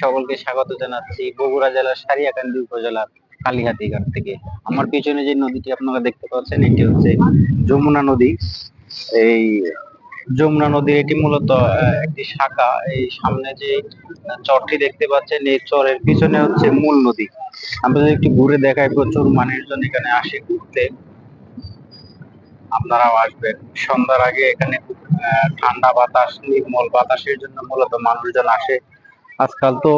সকলকে স্বাগত জানাচ্ছি বগুড়া জেলার সারিয়াকান্দি উপজেলার কালীহাতি ঘাট থেকে। আমার পিছনে যে নদীটি আপনারা দেখতে পাচ্ছেন, এটি হচ্ছে যমুনা নদী। এই যমুনা নদী এটি মূলত একটি শাখা। এই সামনে যে চরটি দেখতে পাচ্ছেন, এই চরের পিছনে হচ্ছে মূল নদী। আমরা যদি একটু ঘুরে দেখাই, প্রচুর মানুষজন এখানে আসে ঘুরতে। আপনারাও আসবেন। সন্ধ্যার আগে এখানে ঠান্ডা বাতাস, নির্মল বাতাসের জন্য মূলত মানুষজন আসে। আজকাল তো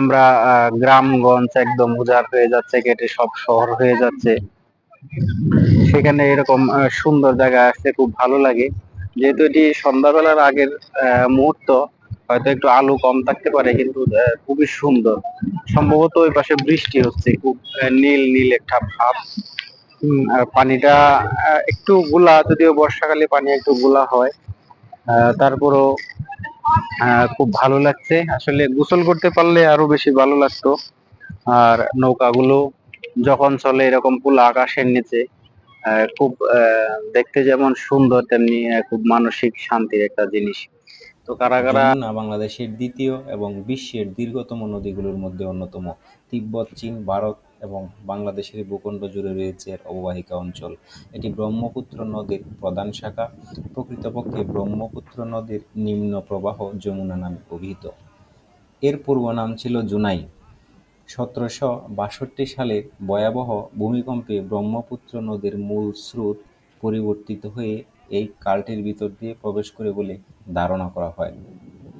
আমরা গ্রামগঞ্জ একদম উজাড় হয়ে যাচ্ছে কেটে সব শহর হয়ে যাচ্ছে। সেখানে এরকম সুন্দর জায়গা আসতে খুব ভালো লাগে। যেহেতু এটি সন্ধ্যাবেলার আগের মুহূর্ত, হয়তো একটু আলো কম থাকতে পারে, কিন্তু খুবই সুন্দর। সম্ভবত ওই পাশে বৃষ্টি হচ্ছে, খুব নীল নীল একটা ভাব। পানিটা একটু গুলা, যদিও বর্ষাকালে পানি একটু গুলা হয় তারপরও খুব ভালো লাগছে। আসলে গোসল করতে পারলে আরও বেশি ভালো লাগতো। আর নৌকাগুলো যখন চলে এরকম পুলা আকাশের নিচে খুব দেখতে যেমন সুন্দর, তেমনি খুব মানসিক শান্তির একটা জিনিস। তো কারা কারা যমুনা বাংলাদেশের দ্বিতীয় এবং বিশ্বের দীর্ঘতম নদীগুলোর মধ্যে অন্যতম, তিব্বত, চীন, ভারত এবং বাংলাদেশের ভূখণ্ড জুড়ে রয়েছে এর অববাহিকা অঞ্চল। এটি ব্রহ্মপুত্র নদীর প্রধান শাখা। প্রকৃতপক্ষে ব্রহ্মপুত্র নদীর নিম্ন প্রবাহ যমুনা নামে অভিহিত। এর পূর্ব নাম ছিল জুনাই। সতেরোশো বাষট্টি সালের ভয়াবহ ভূমিকম্পে ব্রহ্মপুত্র নদীর মূল স্রোত পরিবর্তিত হয়ে এই খালটির ভিতর দিয়ে প্রবেশ করে বলে ধারণা করা হয়।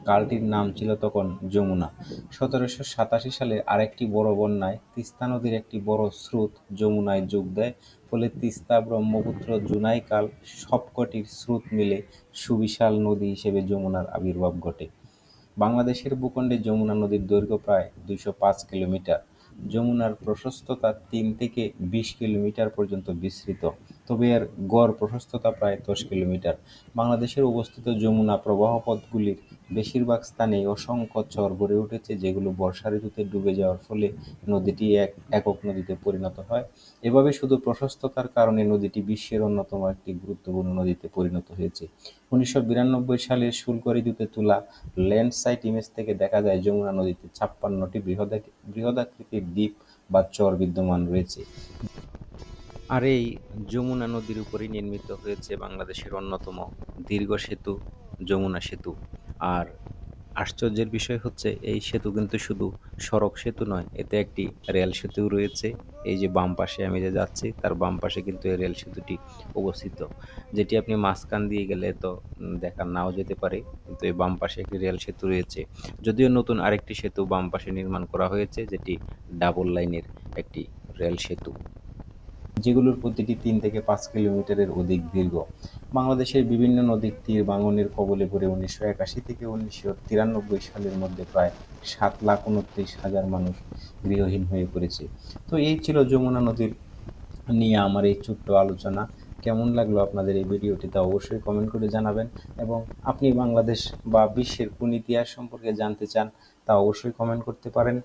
খালটির নাম ছিল তখন যমুনা। সতেরোশো সাতাশি সালে আরেকটি বড় বন্যায় তিস্তা নদীর একটি বড় স্রোত যমুনায় যোগ দেয়। ফলে তিস্তা ব্রহ্মপুত্র জুনাই কাল সবকটির স্রোত মিলে সুবিশাল নদী হিসেবে যমুনার আবির্ভাব ঘটে। বাংলাদেশের ভূখণ্ডে যমুনা নদীর দৈর্ঘ্য প্রায় দুইশো পাঁচ কিলোমিটার। যমুনার প্রশস্ততা তিন থেকে বিশ কিলোমিটার পর্যন্ত বিস্তৃত। তবে এর গড় প্রশস্ততা প্রায় দশ কিলোমিটার। বাংলাদেশের অবস্থিত যমুনা প্রবাহপথগুলির বেশিরভাগ স্থানেই অসংখ্য চর গড়ে উঠেছে, যেগুলো বর্ষা ঋতুতে ডুবে যাওয়ার ফলে নদীটি এক, একক নদীতে পরিণত হয়। এভাবে শুধু প্রশস্ততার কারণে নদীটি বিশ্বের অন্যতম একটি গুরুত্বপূর্ণ নদীতে পরিণত হয়েছে। উনিশশো বিরানব্বই সালের শুল্ক ঋতুতে তোলা ল্যান্ডসাইট ইমেজ থেকে দেখা যায়, যমুনা নদীতে ছাপ্পান্নটি বৃহদাক- বৃহদাকৃতির দ্বীপ বা চর বিদ্যমান রয়েছে। আর এই যমুনা নদীর উপরই নির্মিত হয়েছে বাংলাদেশের অন্যতম দীর্ঘ সেতু, যমুনা সেতু। আর আশ্চর্যের বিষয় হচ্ছে, এই সেতু কিন্তু শুধু সড়ক সেতু নয়, এতে একটি রেল সেতু রয়েছে। এই যে বাম পাশে আমি যে যাচ্ছি, তার বাম পাশে কিন্তু এই রেল সেতুটি অবস্থিত। যেটি আপনি মাঝখান দিয়ে গেলে তো দেখা নাও যেতে পারে, কিন্তু এই বাম পাশে একটি রেল সেতু রয়েছে। যদিও নতুন আরেকটি সেতু বাম পাশে নির্মাণ করা হয়েছে, যেটি ডাবল লাইনের একটি রেল সেতু। যেগুলোর প্রতিটি তিন থেকে পাঁচ কিলোমিটারের অধিক দীর্ঘ। বাংলাদেশের বিভিন্ন নদীর তীর বাঙনের কবলে পড়ে উনিশশো একাশি থেকে উনিশশো তিরানব্বই সালের মধ্যে প্রায় সাত লাখ উনত্রিশ হাজার মানুষ গৃহহীন হয়ে পড়েছে। তো এই ছিল যমুনা নদীর নিয়ে আমার এই ছোট্ট আলোচনা। কেমন লাগল আপনাদের এই ভিডিওটি তা অবশ্যই কমেন্ট করে জানাবেন এবং আপনি বাংলাদেশ বা বিশ্বের কোন ইতিহাস সম্পর্কে জানতে চান তা অবশ্যই কমেন্ট করতে পারেন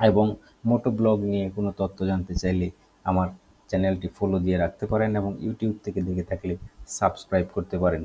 এবং মোটো ব্লগ নিয়ে কোনো তথ্য জানতে চাইলে আমার চ্যানেলটি ফলো দিয়ে রাখতে পারেন এবং ইউটিউব থেকে দেখে থাকলে সাবস্ক্রাইব করতে পারেন।